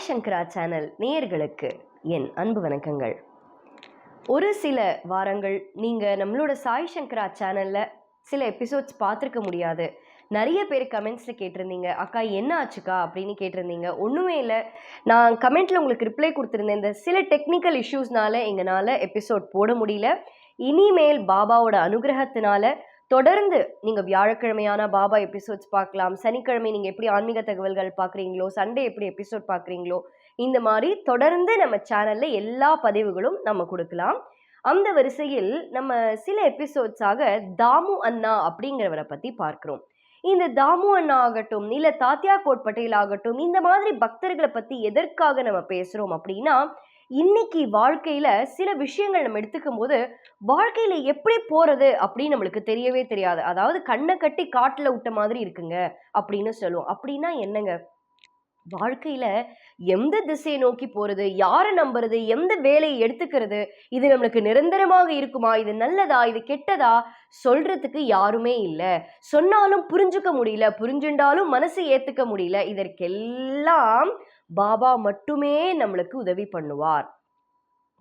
சாய் சங்கரா channel நேயர்களுக்கு என் அன்பு வணக்கங்கள். ஒரு சில வாரங்கள் நீங்கள் நம்மளோட சாய் சங்கரா சேனலில் சில எபிசோட்ஸ் பார்த்துருக்க முடியாது. நிறைய பேர் கமெண்ட்ஸில் கேட்டிருந்தீங்க அக்கா என்ன ஆச்சுக்கா? அப்படின்னு கேட்டிருந்தீங்க. ஒன்றுமே இல்லை. நான் கமெண்ட்டில் உங்களுக்கு ரிப்ளை கொடுத்துருந்தேன். இந்த சில டெக்னிக்கல் இஷ்யூஸ்னால எங்களால் எபிசோட் போட முடியல. இனிமேல் பாபாவோட அனுகிரகத்தினால தொடர்ந்து நீங்கள் வியாழக்கிழமையான பாபா எபிசோட்ஸ் பார்க்கலாம். சனிக்கிழமை நீங்கள் எப்படி ஆன்மீக தகவல்கள் பார்க்குறீங்களோ சண்டே எப்படி எபிசோட் பார்க்குறீங்களோ இந்த மாதிரி தொடர்ந்து நம்ம சேனலில் எல்லா பதிவுகளும் நம்ம கொடுக்கலாம். அந்த வரிசையில் நம்ம சில எபிசோட்ஸாக தாமு அண்ணா அப்படிங்கிறவரை பற்றி பார்க்குறோம். இந்த தாமு அண்ணா ஆகட்டும் இல்லை தாத்தியா கோட் பட்டேல் ஆகட்டும் இந்த மாதிரி பக்தர்களை பற்றி எதற்காக நம்ம பேசுகிறோம் அப்படின்னா இன்னைக்கு வாழ்க்கையில சில விஷயங்கள் நம்ம எடுத்துக்கும் போது வாழ்க்கையில எப்படி போறது அப்படின்னு நம்மளுக்கு தெரியவே தெரியாது. அதாவது கண்ணை கட்டி காட்டுல விட்ட மாதிரி இருக்குங்க அப்படின்னு சொல்லுவோம். அப்படின்னா என்னங்க? வாழ்க்கையில எந்த திசையை நோக்கி போறது யாரை நம்புறது எந்த வேலையை எடுத்துக்கிறது இது நம்மளுக்கு நிரந்தரமாக இருக்குமா இது நல்லதா இது கெட்டதா சொல்றதுக்கு யாருமே இல்லை. சொன்னாலும் புரிஞ்சுக்க முடியல புரிஞ்சுண்டாலும் மனசு ஏத்துக்க முடியல. இதற்கெல்லாம் பாபா மட்டுமே நம்மளுக்கு உதவி பண்ணுவார்.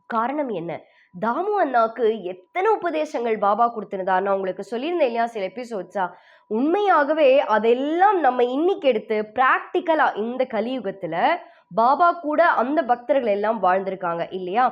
காரணம் என்ன? தாமு அண்ணாக்கு எத்தனை உபதேசங்கள் பாபா கொடுத்திருந்தா நான் உங்களுக்கு சொல்லியிருந்தேன் இல்லையா? சில எபிசோட்ஸா உண்மையாகவே அதெல்லாம் நம்ம இன்னைக்கு எடுத்து ப்ராக்டிக்கலாக இந்த கலியுகத்துல பாபா கூட அந்த பக்தர்கள் எல்லாம் வாழ்ந்திருக்காங்க இல்லையா?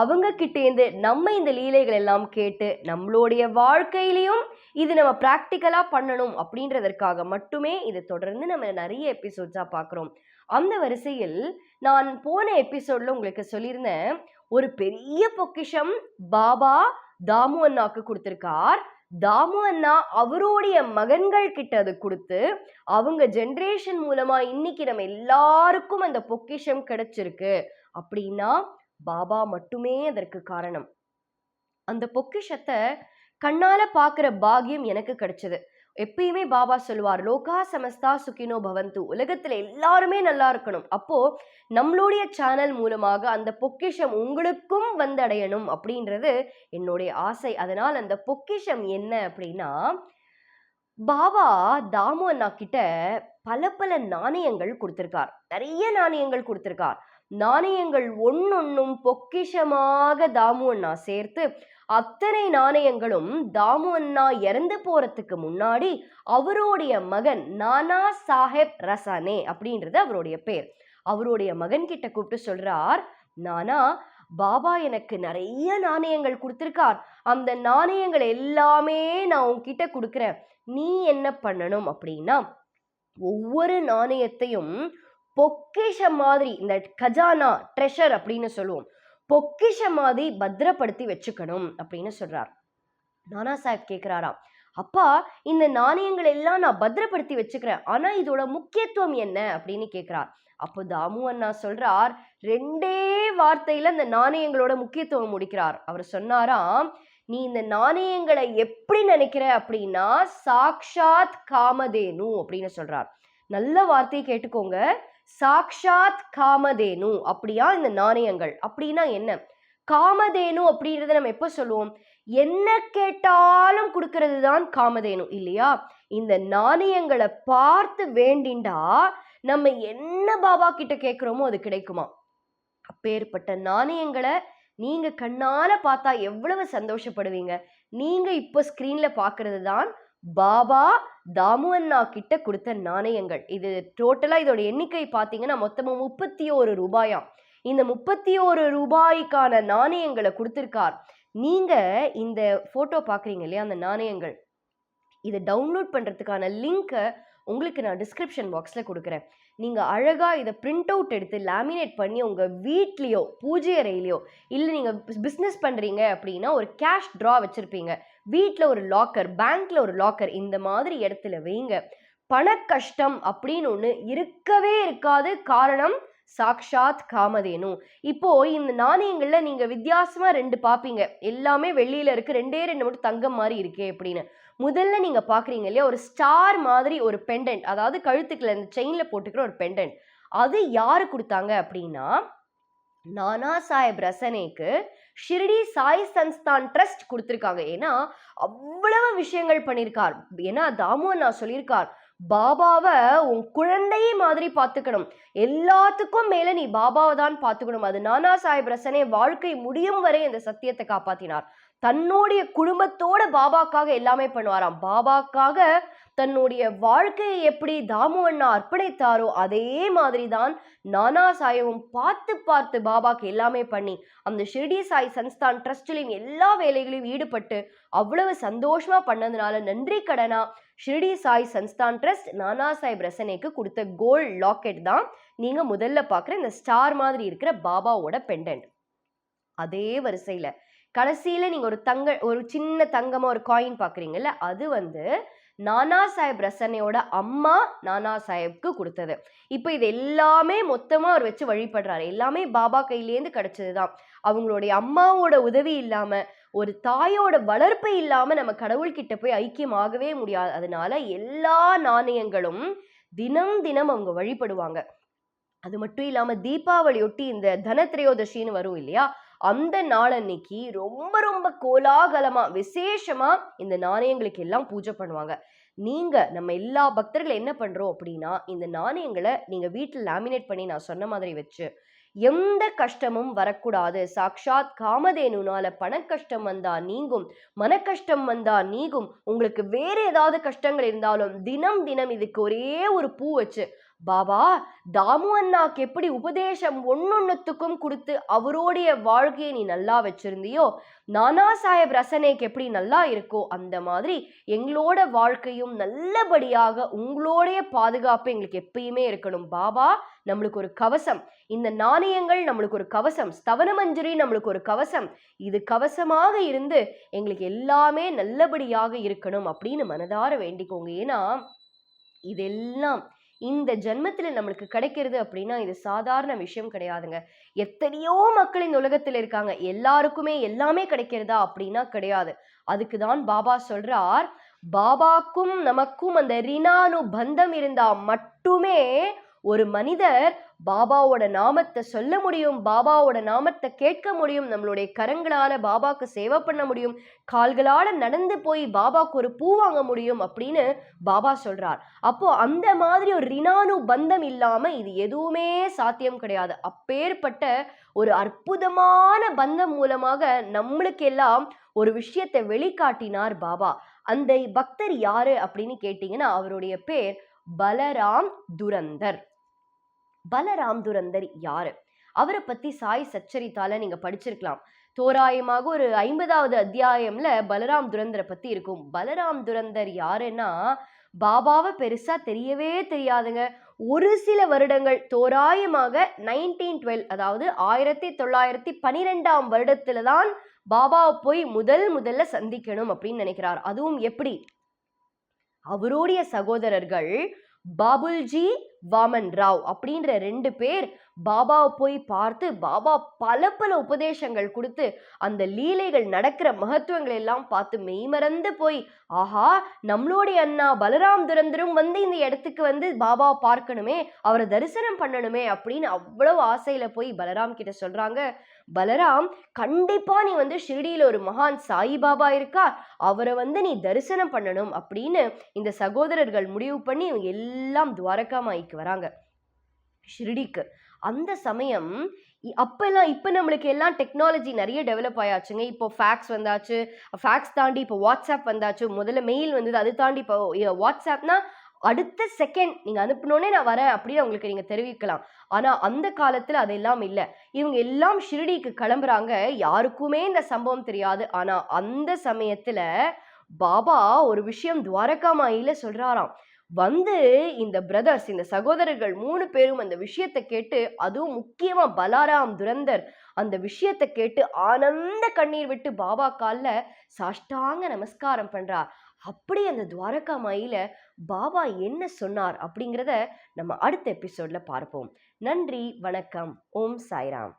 அவங்க கிட்டேருந்து நம்ம இந்த லீலைகள் எல்லாம் கேட்டு நம்மளுடைய வாழ்க்கையிலையும் இது நம்ம ப்ராக்டிக்கலா பண்ணணும் அப்படின்றதற்காக மட்டுமே இதை தொடர்ந்து நம்ம நிறைய எபிசோட்ஸா பார்க்குறோம். அந்த வரிசையில் நான் போன எபிசோட்ல உங்களுக்கு சொல்லியிருந்தேன் ஒரு பெரிய பொக்கிஷம் பாபா தாமு அண்ணாக்கு கொடுத்திருக்கார். தாமு அண்ணா அவருடைய மகன்கள் கிட்ட அது கொடுத்து அவங்க ஜென்ரேஷன் மூலமா இன்னைக்கு நம்ம எல்லாருக்கும் அந்த பொக்கிஷம் கிடைச்சிருக்கு அப்படின்னா பாபா மட்டுமே அதற்கு காரணம். அந்த பொக்கிஷத்தை கண்ணால பாக்குற பாக்கியம் எனக்கு கிடைச்சது. எப்பயுமே பாபா சொல்லுவார் லோகா சமஸ்தா சுகினோ பவந்து. உலகத்துல எல்லாருமே நல்லா இருக்கணும். அப்போ நம்மளுடைய சேனல் மூலமாக அந்த பொக்கிஷம் உங்களுக்கும் வந்தடையணும் அப்படின்றது என்னுடைய ஆசை. அதனால் அந்த பொக்கிஷம் என்ன அப்படின்னா பாபா தாமு அண்ணா கிட்ட பல பல நாணயங்கள் கொடுத்துருக்கார். நிறைய நாணயங்கள் கொடுத்துருக்கார். நாணயங்கள் ஒன்னொன்னும் பொக்கிஷமாக தாமு அண்ணா சேர்த்து அத்தனை நாணயங்களும் தாமு அண்ணா இறந்து போறதுக்கு முன்னாடி அவருடைய மகன் நானா சாஹேப் ரசானே அப்படின்றது அவருடைய பேர். அவருடைய மகன் கிட்ட கூப்பிட்டு சொல்றார் நானா பாபா எனக்கு நிறைய நாணயங்கள் கொடுத்துருக்கார். அந்த நாணயங்கள் எல்லாமே நான் உன்கிட்ட கொடுக்குறேன். நீ என்ன பண்ணணும்? அப்படின்னா ஒவ்வொரு நாணயத்தையும் பொக்கிஷ மாதிரி இந்த கஜானா ட்ரெஷர் அப்படின்னு சொல்லுவோம். பொக்கிஷ மாதிரி பத்திரப்படுத்தி வச்சுக்கணும் அப்படின்னு சொல்றார். நானா சாஹிப் கேட்கிறாராம் அப்பா இந்த நாணயங்கள் எல்லாம் நான் பத்திரப்படுத்தி வச்சுக்கிறேன். ஆனா இதோட முக்கியத்துவம் என்ன? அப்படின்னு கேட்கிறார் அப்போ தாமு அண்ணா சொல்றார் ரெண்டே வார்த்தையில இந்த நாணயங்களோட முக்கியத்துவம் முடிக்கிறார். அவர் சொன்னாராம் நீ இந்த நாணயங்களை எப்படி நினைக்கிற அப்படின்னா சாக்ஷாத் காமதேனு அப்படின்னு சொல்றார். நல்ல வார்த்தையை கேட்டுக்கோங்க. சாக்ஷாத் காமதேனு. அப்படியா? இந்த நாணயங்கள். அப்படின்னா என்ன? காமதேனு அப்படின்றத நம்ம எப்போ சொல்லுவோம்? என்ன கேட்டாலும் கொடுக்கறது தான் காமதேனு இல்லையா? இந்த நாணயங்களை பார்த்து வேண்டிண்டா நம்ம என்ன பாபா கிட்ட கேட்குறோமோ அது கிடைக்குமா? அப்பேற்பட்ட நாணயங்களை நீங்க கண்ணால பார்த்தா எவ்வளவு சந்தோஷப்படுவீங்க? நீங்க இப்போ ஸ்கிரீன்ல பார்க்கறது தான் பாபா தாமு அண்ணா கிட்ட கொடுத்த நாணயங்கள். இது டோட்டலாக இதோட எண்ணிக்கை பார்த்தீங்கன்னா மொத்தமாக முப்பத்தி ஒரு ரூபாயாம். இந்த முப்பத்தி ஒரு ரூபாய்க்கான நாணயங்களை கொடுத்துருக்கார். நீங்கள் இந்த ஃபோட்டோ பார்க்குறீங்க இல்லையா அந்த நாணயங்கள்? இதை டவுன்லோட் பண்ணுறதுக்கான லிங்க்கை உங்களுக்கு நான் டிஸ்கிரிப்ஷன் பாக்ஸில் கொடுக்குறேன். நீங்கள் அழகாக இதை பிரிண்ட் அவுட் எடுத்து லேமினேட் பண்ணி உங்கள் வீட்லேயோ பூஜை அறையிலையோ இல்லை நீங்கள் பிஸ்னஸ் பண்ணுறீங்க அப்படின்னா ஒரு கேஷ் ட்ரா வச்சுருப்பீங்க. வீட்டில் ஒரு லாக்கர் பேங்க்கில் ஒரு லாக்கர் இந்த மாதிரி இடத்துல வைங்க. பண கஷ்டம் அப்படின்னு ஒன்று இருக்கவே இருக்காது. காரணம் சாக்ஷாத் காமதேனு. இப்போ இந்த நாணயங்கள்ல நீங்க வித்தியாசமா ரெண்டு பாப்பீங்க. எல்லாமே வெள்ளியில இருக்கு. ரெண்டே ரெண்டு மட்டும் தங்கம் மாதிரி இருக்கே அப்படின்னு. முதல்ல நீங்க பாக்குறீங்க இல்லையா? ஒரு ஸ்டார் மாதிரி ஒரு பெண்டன்ட் அதாவது கழுத்துக்குள்ள இந்த செயின்ல போட்டுக்கிற ஒரு பெண்டன்ட் அது யாரு கொடுத்தாங்க அப்படின்னா நானா சாஹேப் ரசனேக்கு ஷிர்டி சாய் சன்ஸ்தான் ட்ரஸ்ட் கொடுத்துருக்காங்க. ஏன்னா அவ்வளவு விஷயங்கள் பண்ணியிருக்கார் ஏன்னா தாமு நான் சொல்லியிருக்கார். பாபாவை உன் குழந்தையை மாதிரி பார்த்துக்கணும். எல்லாத்துக்கும் மேல நீ பாபாவை தான் பார்த்துக்கணும். அது நானா சாஹிப் ரசனே வாழ்க்கை முடியும் வரை இந்த சத்தியத்தை காப்பாத்தினார். தன்னுடைய குடும்பத்தோட பாபாக்காக எல்லாமே பண்ணுவாராம். பாபாக்காக தன்னுடைய வாழ்க்கையை எப்படி தாமு அண்ணா அர்ப்பணித்தாரோ அதே மாதிரி தான் நானா சாயவும் பார்த்து பார்த்து பாபாக்கு எல்லாமே பண்ணி அந்த ஷிர்டி சாய் சன்ஸ்தான் ட்ரஸ்டிலையும் எல்லா வேலைகளையும் ஈடுபட்டு அவ்வளவு சந்தோஷமா பண்ணதுனால நன்றி கடனா. ஷிர்டி சாய் சன்ஸ்தான் ட்ரஸ்ட் நானா சாஹிப் ரசனேக்கு கொடுத்த கோல்ட் லாக்கெட் தான் நீங்க முதல்ல பார்க்குற இந்த ஸ்டார் மாதிரி இருக்கிற பாபாவோட பெண்டன்ட். அதே வரிசையில் கடைசியில் நீங்கள் ஒரு தங்க ஒரு சின்ன தங்கமாக ஒரு காயின் பார்க்குறீங்கல்ல அது வந்து நானா சாஹேப் ரசனையோட அம்மா நானா சாஹேப்க்கு கொடுத்தது. இப்போ இது எல்லாமே மொத்தமாக அவர் வச்சு வழிபடுறாரு. எல்லாமே பாபா கையிலேருந்து கிடைச்சதுதான். அவங்களுடைய அம்மாவோட உதவி இல்லாமல் ஒரு தாயோட வளர்ப்பு இல்லாமல் நம்ம கடவுள்கிட்ட போய் ஐக்கியமாகவே முடியாது. அதனால எல்லா நாணயங்களும் தினம் தினம் அவங்க வழிபடுவாங்க. அது மட்டும் இல்லாமல் தீபாவளியொட்டி இந்த தனத்திரையோதசின்னு வரும் இல்லையா? அந்த நாள் அன்னைக்கு ரொம்ப ரொம்ப கோலாகலமாக விசேஷமாக இந்த நாணயங்களுக்கு எல்லாம் பூஜை பண்ணுவாங்க. நீங்க நம்ம எல்லா பக்தர்கள் என்ன பண்றோம் அப்படின்னா இந்த நாணயங்களை நீங்க வீட்டில் லேமினேட் பண்ணி நான் சொன்ன மாதிரி வச்சு எந்த கஷ்டமும் வரக்கூடாது. சாக்ஷாத் காமதேனுனால பண கஷ்டம் வந்தா நீங்கும் மன கஷ்டம் வந்தா நீங்கும் உங்களுக்கு வேற ஏதாவது கஷ்டங்கள் இருந்தாலும் தினம் தினம் இதுக்கு ஒரே ஒரு பூ வச்சு பாபா தாமு அண்ணாக்கு எப்படி உபதேசம் ஒன்னொன்னுத்துக்கும் கொடுத்து அவரோடைய வாழ்க்கையை நீ நல்லா வச்சிருந்தியோ நானா சாஹேப் ரசனைக்கு எப்படி நல்லா இருக்கோ அந்த மாதிரி எங்களோட வாழ்க்கையும் நல்லபடியாக உங்களோடைய பாதுகாப்பு எங்களுக்கு எப்பயுமே இருக்கணும். பாபா நம்மளுக்கு ஒரு கவசம். இந்த நாணயங்கள் நம்மளுக்கு ஒரு கவசம். ஸ்தவன மஞ்சரி நம்மளுக்கு ஒரு கவசம். இது கவசமாக இருந்து எங்களுக்கு எல்லாமே நல்லபடியாக இருக்கணும் அப்படின்னு மனதார வேண்டிக்கோங்க. ஏன்னா இதெல்லாம் இந்த ஜென்மத்தில் நம்மளுக்கு கிடைக்கிறது அப்படின்னா இது சாதாரண விஷயம் கிடையாதுங்க. எத்தனையோ மக்கள் இந்த உலகத்தில் இருக்காங்க. எல்லாருக்குமே எல்லாமே கிடைக்கிறதா அப்படின்னா கிடையாது. அதுக்கு தான் பாபா சொல்றார் பாபாக்கும் நமக்கும் அந்த ரினானு பந்தம் இருந்தா மட்டுமே ஒரு மனிதர் பாபாவோட நாமத்தை சொல்ல முடியும் பாபாவோட நாமத்தை கேட்க முடியும் நம்மளுடைய கரங்களால பாபாக்கு சேவை பண்ண முடியும் கால்களால நடந்து போய் பாபாக்கு ஒரு பூ வாங்க முடியும் அப்படின்னு பாபா சொல்றார். அப்போ அந்த மாதிரி ஒரு ரினானு பந்தம் இல்லாம இது எதுவுமே சாத்தியம் கிடையாது. அப்பேற்பட்ட ஒரு அற்புதமான பந்தம் மூலமாக நம்மளுக்கு எல்லாம் ஒரு விஷயத்தை வெளிக்காட்டினார் பாபா. அந்த பக்தர் யாரு அப்படின்னு கேட்டீங்கன்னா அவருடைய பேர் பலராம் துரந்தர். பலராம் துரந்தர் யாரு? அவரை பத்தி சாய் சச்சரித்தால நீங்க படிச்சிருக்கலாம். தோராயமாக ஒரு ஐம்பதாவது அத்தியாயம்ல பலராம் துரந்தரை பத்தி இருக்கும். பலராம் துரந்தர் யாருன்னா பாபாவை பெருசா தெரியவே தெரியாதுங்க. ஒரு சில வருடங்கள் தோராயமாக நைன்டீன் டுவெல் அதாவது ஆயிரத்தி தொள்ளாயிரத்தி பனிரெண்டாம் வருடத்துல தான் பாபாவை போய் முதல் முதல்ல சந்திக்கணும் அப்படின்னு நினைக்கிறார். அதுவும் எப்படி? அவருடைய சகோதரர்கள் பாபுல்ஜி வாமன் ராவ் அப்படின்ற ரெண்டு பேர் பாபாவை போய் பார்த்து பாபா பல பல உபதேசங்கள் கொடுத்து அந்த லீலைகள் நடக்கிற மகத்துவங்கள் எல்லாம் பார்த்து மெய்மறந்து போய் ஆஹா நம்மளுடைய அண்ணா பலராம் துரந்தரும் வந்து இந்த இடத்துக்கு வந்து பாபாவை பார்க்கணுமே அவரை தரிசனம் பண்ணணுமே அப்படின்னு அவ்வளவு ஆசையில போய் பலராம் கிட்ட சொல்றாங்க. பலராம் கண்டிப்பா நீ வந்து ஷிரடியில் ஒரு மகான் சாயிபாபா இருக்கா? அவரை வந்து நீ தரிசனம் பண்ணணும் அப்படின்னு இந்த சகோதரர்கள் முடிவு பண்ணி இவங்க எல்லாம் துவாரகா மாய்க்கு வராங்க. ஷிரடிக்கு. அந்த சமயம் அப்போல்லாம் இப்போ நம்மளுக்கு எல்லாம் டெக்னாலஜி நிறைய டெவலப் ஆயாச்சுங்க. இப்போ ஃபேக்ஸ் வந்தாச்சு. ஃபேக்ஸ் தாண்டி இப்போ வாட்ஸ்அப் வந்தாச்சு. முதல்ல மெயில் வந்தது. அது தாண்டி இப்போ வாட்ஸ்அப்னா அடுத்த செகண்ட் நீங்கள் அனுப்பினோடனே நான் வரேன் அப்படின்னு அவங்களுக்கு நீங்கள் தெரிவிக்கலாம். ஆனால் அந்த காலத்தில் அதெல்லாம் இல்லை. இவங்க எல்லாம் ஷிரடிக்கு கிளம்புறாங்க. யாருக்குமே இந்த சம்பவம் தெரியாது. ஆனால் அந்த சமயத்தில் பாபா ஒரு விஷயம் துவாரகாமாயில சொல்றாராம். வந்து இந்த பிரதர்ஸ் இந்த சகோதரர்கள் மூணு பேரும் அந்த விஷயத்தை கேட்டு அதுவும் முக்கியமா பலாராம் துரந்தர் அந்த விஷயத்தை கேட்டு ஆனந்த கண்ணீர் விட்டு பாபா காலில் சாஷ்டாங்க நமஸ்காரம் பண்றார் அப்படி அந்த துவாரகா மாயில பாபா என்ன சொன்னார் அப்படிங்கிறத நம்ம அடுத்த எபிசோட்ல பார்ப்போம். நன்றி வணக்கம். ஓம் சாய்ராம்.